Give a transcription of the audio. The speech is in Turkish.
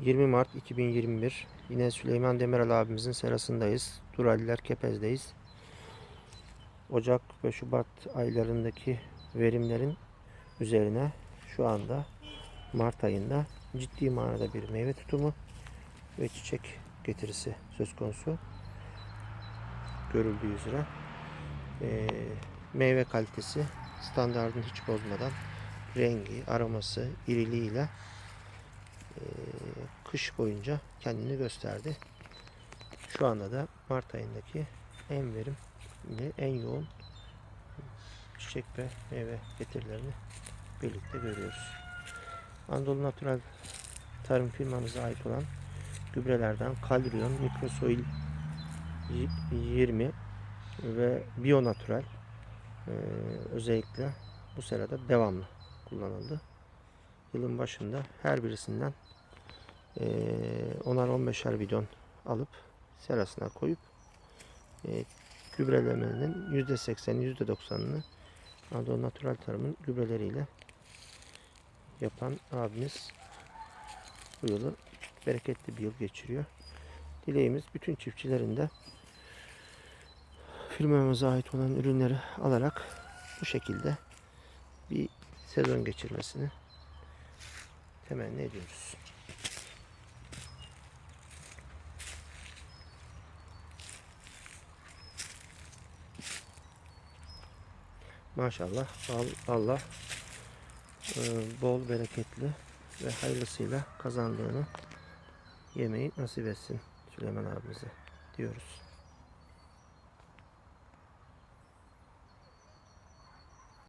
20 Mart 2021 yine Süleyman Demirel abimizin serasındayız. Duraliler Kepez'deyiz. Ocak ve Şubat aylarındaki verimlerin üzerine şu anda Mart ayında ciddi manada bir meyve tutumu ve çiçek getirisi söz konusu. Görüldüğü üzere Ee, meyve kalitesi standartını hiç bozmadan rengi, aroması, iriliğiyle kış boyunca kendini gösterdi. Şu anda da Mart ayındaki en verimli, en yoğun çiçek ve meyve getirilerini birlikte görüyoruz. Anadolu Natural tarım firmamıza ait olan gübrelerden Kalrion, Mikrosoil 20 ve Bionatural ee, özellikle bu sırada devamlı kullanıldı. Yılın başında her birisinden ee, 10'ar 15'er bidon alıp serasına koyup ee, gübrelemenin %80'i %90'ını Anadolu Natural Tarım'ın gübreleriyle yapan abimiz bu yılı bereketli bir yıl geçiriyor. Dileğimiz bütün çiftçilerin de firmamıza ait olan ürünleri alarak bu şekilde bir sezon geçirmesini temenni ediyoruz. Maşallah al- Allah e, bol bereketli ve hayırlısıyla kazandığını yemeyi nasip etsin Süleyman abimize diyoruz.